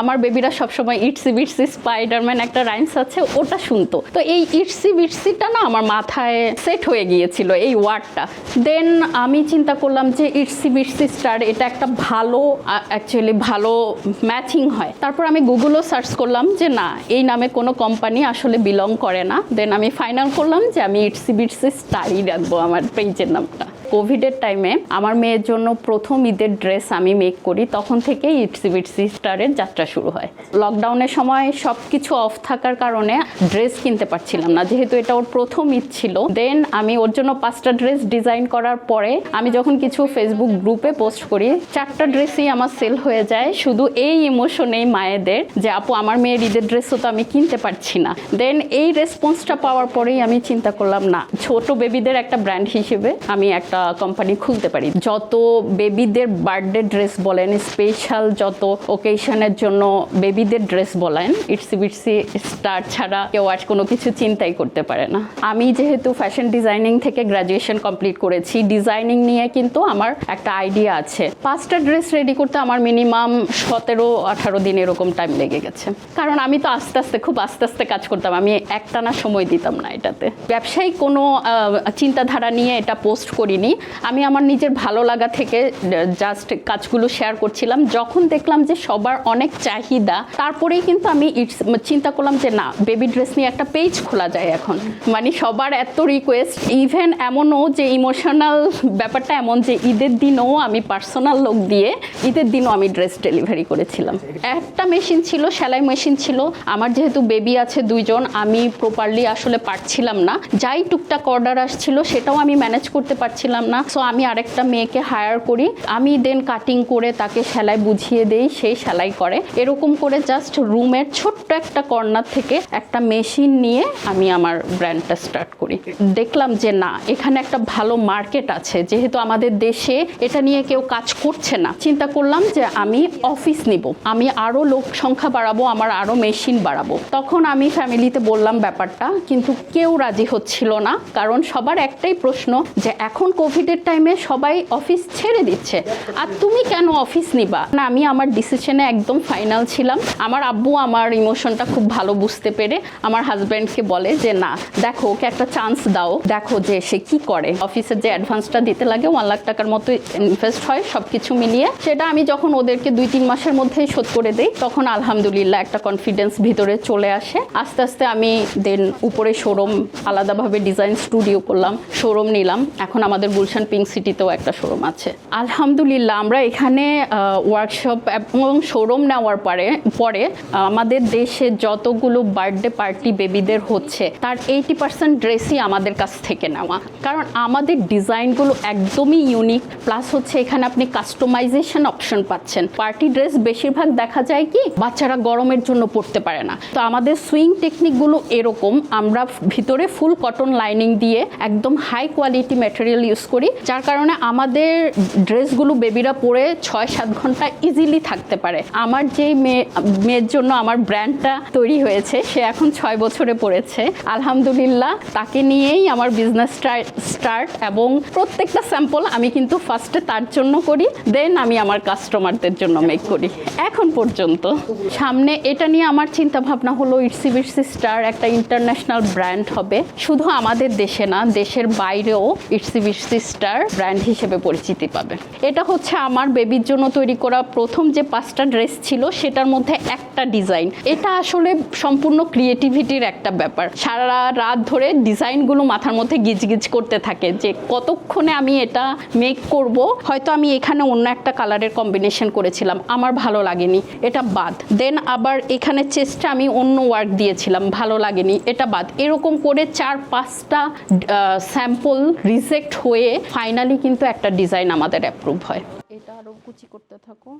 আমার বেবিরা সবসময় ইটসি বিটসি স্পাইডারম্যান একটা রাইমস আছে, ওটা শুনতো। তো এই ইটসি বিটসিটা না আমার মাথায় সেট হয়ে গিয়েছিল এই ওয়ার্ডটা। দেন আমি চিন্তা করলাম যে ইটসি বিটসি স্টার এটা একটা ভালো অ্যাকচুয়ালি ভালো ম্যাচিং হয়। তারপর আমি গুগলও সার্চ করলাম যে না, এই নামে কোনো কোম্পানি আসলে বিলং করে না। দেন আমি ফাইনাল করলাম যে আমি ইটসি বিটসি স্টারই রাখব আমার পেজের নামটা। কোভিডের টাইমে আমার মেয়ের জন্য প্রথম ঈদের ড্রেস আমি মেক করি, তখন থেকেই ইটসি বিটসি স্টারের যাত্রা শুরু হয়। লকডাউনের সময় সব কিছু অফ থাকার কারণে ড্রেস কিনতে পারছিলাম না, যেহেতু এটা ওর প্রথম ঈদ ছিল। দেন আমি ওর জন্য পাঁচটা ড্রেস ডিজাইন করার পরে আমি যখন কিছু ফেসবুক গ্রুপে পোস্ট করি, চারটা ড্রেসই আমার সেল হয়ে যায়। শুধু এই ইমোশনেই মায়েদের যে, আপু, আমার মেয়ের ঈদের ড্রেসও তো আমি কিনতে পারছি না। দেন এই রেসপন্সটা পাওয়ার পরেই আমি চিন্তা করলাম, না, ছোট বেবিদের একটা ব্র্যান্ড হিসেবে আমি একটা কোম্পানি খুলতে পারি। যত বেবিদের বার্থডে ড্রেস বলেন স্পেশাল যত ওকেশনের জন্য বেবিদের ড্রেস বলেন ইটসি বিটসি স্টার ছাড়া কেউ আর কোনো কিছু চিন্তাই করতে পারে না। আমি যেহেতু ফ্যাশন ডিজাইনিং থেকে গ্র্যাজুয়েশন কমপ্লিট করেছি ডিজাইনিং নিয়ে কিন্তু আমার একটা আইডিয়া আছে। পাঁচটা ড্রেস রেডি করতে আমার মিনিমাম সতেরো, আঠারো দিন এরকম টাইম লেগে গেছে। কারণ আমি তো আস্তে আস্তে, খুব আস্তে আস্তে কাজ করতাম, আমি একটানা সময় দিতাম না এটাতে। ব্যবসায়িক কোনো চিন্তাধারা নিয়ে এটা পোস্ট করিনি। আমি আমার নিজের ভালো লাগা থেকে জাস্ট কাজগুলো শেয়ার করছিলাম। যখন দেখলাম যে সবার অনেক চাহিদা, তারপরেই কিন্তু আমি ইটস চিন্তা করলাম যে না বেবি ড্রেস নিয়ে একটা পেজ খোলা যায় এখন। মানে সবার এত রিকোয়েস্ট ইভেন এমনও যে ইমোশনাল ব্যাপারটা এমন যে ঈদের দিনও আমি পার্সোনাল লোক দিয়ে, ঈদের দিনও আমি ড্রেস ডেলিভারি করেছিলাম। একটা মেশিন ছিল, সেলাই মেশিন ছিল। আমার যেহেতু বেবি আছে দুইজন, আমি প্রপারলি আসলে পারছিলাম না। যাই টুকটাক অর্ডার আসছিল, সেটাও আমি ম্যানেজ করতে পারছিলাম না। সো আমি আরেকটা মেয়েকে হায়ার করি। আমি দেন কাটিং করে তাকে সেলাই বুঝিয়ে দেই সেই সেলাই করে। এরকম করে জাস্ট রুমের ছোট্ট একটা কর্নার থেকে একটা মেশিন নিয়ে আমি আমার ব্র্যান্ডটা স্টার্ট করি। দেখলাম যে না, এখানে একটা ভালো মার্কেট আছে। যেহেতু আমাদের দেশে এটা নিয়ে কেউ কাজ করছে না। চিন্তা করলাম যে আমি অফিস নিব। আমি আরও লোক সংখ্যা বাড়াবো, আমার আরও মেশিন বাড়াবো। তখন আমি ফ্যামিলিতে বললাম ব্যাপারটা, কিন্তু কেউ রাজি হচ্ছিল না। কারণ সবার একটাই প্রশ্ন যে, এখন কোভিডের টাইমে সবাই অফিস ছেড়ে দিচ্ছে। আর তুমি কেন অফিস নিবা? না, আমি আমার ডিসিশনে একদম ফাইনাল ছিলাম। আমার আব্বু আমার ইমোশনটা খুব ভালো বুঝতে পেরে আমার হাজব্যান্ডকে বলে যে, না, দেখো, ওকে একটা চান্স দাও। দেখো যে সে কি করে। অফিসের যে অ্যাডভান্সটা দিতে লাগে ওয়ান লাখ টাকার মতো ইনভেস্ট হয় সব কিছু মিলিয়ে। সেটা আমি যখন ওদেরকে দুই তিন মাসের মধ্যেই শোধ করে দিই, তখন আলহামদুলিল্লাহ একটা কনফিডেন্স ভিতরে চলে আসে। আস্তে আস্তে আমি দেন উপরে শোরুম আলাদাভাবে ডিজাইন স্টুডিও করলাম শোরুম নিলাম। এখন আমাদের গুলশান পিঙ্ক সিটিতেও একটা শোরুম আছে। আলহামদুলিল্লাহ, আমরা এখানে ওয়ার্কশপ এবং শোরুম নেওয়ার পরে পরে, আমাদের দেশে যতগুলো বার্থডে পার্টি বেবিদের হচ্ছে, তার এইটি পার্সেন্ট ড্রেসই আমাদের কাছ থেকে নেওয়া। কারণ আমাদের ডিজাইনগুলো একদমই ইউনিক প্লাস হচ্ছে এখানে আপনি কাস্টমাইজেশন অপশন পাচ্ছেন। পার্টি ড্রেস বেশিরভাগ দেখা যায় কি, বাচ্চারা গরমের জন্য পড়তে পারে না। তো আমাদের সুইং টেকনিকগুলো এরকম, আমরা ভিতরে ফুল কটন লাইনিং দিয়ে একদম হাই কোয়ালিটি ম্যাটেরিয়াল ইউজ করি, যার কারণে আমাদের ড্রেসগুলো বেবিরা পরে ছয় সাত ঘণ্টা ইজিলি থাকতে পারে। আমার যেই মেয়ে মেয়ের জন্য আমার ব্র্যান্ডটা তৈরি হয়েছে, সে এখন ছয় বছরে পড়েছে। আলহামদুলিল্লাহ, তাকে নিয়েই আমার বিজনেস স্টার্ট এবং প্রত্যেকটা স্যাম্পল আমি কিন্তু ফার্স্টে তার জন্য করি দেন আমি আমার কাস্টমারদের জন্য মেক করি। এখন পর্যন্ত সামনে এটা নিয়ে আমার চিন্তা ভাবনা হলো ইটসি বিটসি স্টার একটা ইন্টারন্যাশনাল ব্র্যান্ড হবে। শুধু আমাদের দেশে না, দেশের বাইরেও ইটসি বিটসি স্টার ব্র্যান্ড হিসেবে পরিচিতি পাবে। এটা হচ্ছে আমার বেবির জন্য তৈরি করা প্রথম যে পাঁচটা ড্রেস ছিল, সেটার মধ্যে একটা ডিজাইন এটা আসলে সম্পূর্ণ ক্রিয়েটিভিটির একটা ব্যাপার। সারা রাত ধরে ডিজাইনগুলো মাথার মধ্যে গিজগিজ করতে থাকে যে কতক্ষণে আমি এটা মেক করব। হয়তো আমি এখানে অন্য একটা কালারের কম্বিনেশন করেছিলাম, আমার ভালো লাগেনি, এটা বাদ। দেন আবার এখানে চেষ্টা আমি অন্য ওয়ার্ক দিয়েছিলাম, ভালো লাগেনি, এটা বাদ। এরকম করে চার পাঁচটা স্যাম্পল রিজেক্ট হয়ে ফাইনালি কিন্তু একটা ডিজাইন আমাদের অ্যাপ্রুভ হয়। এটা আরও কুচি করতে থাকো।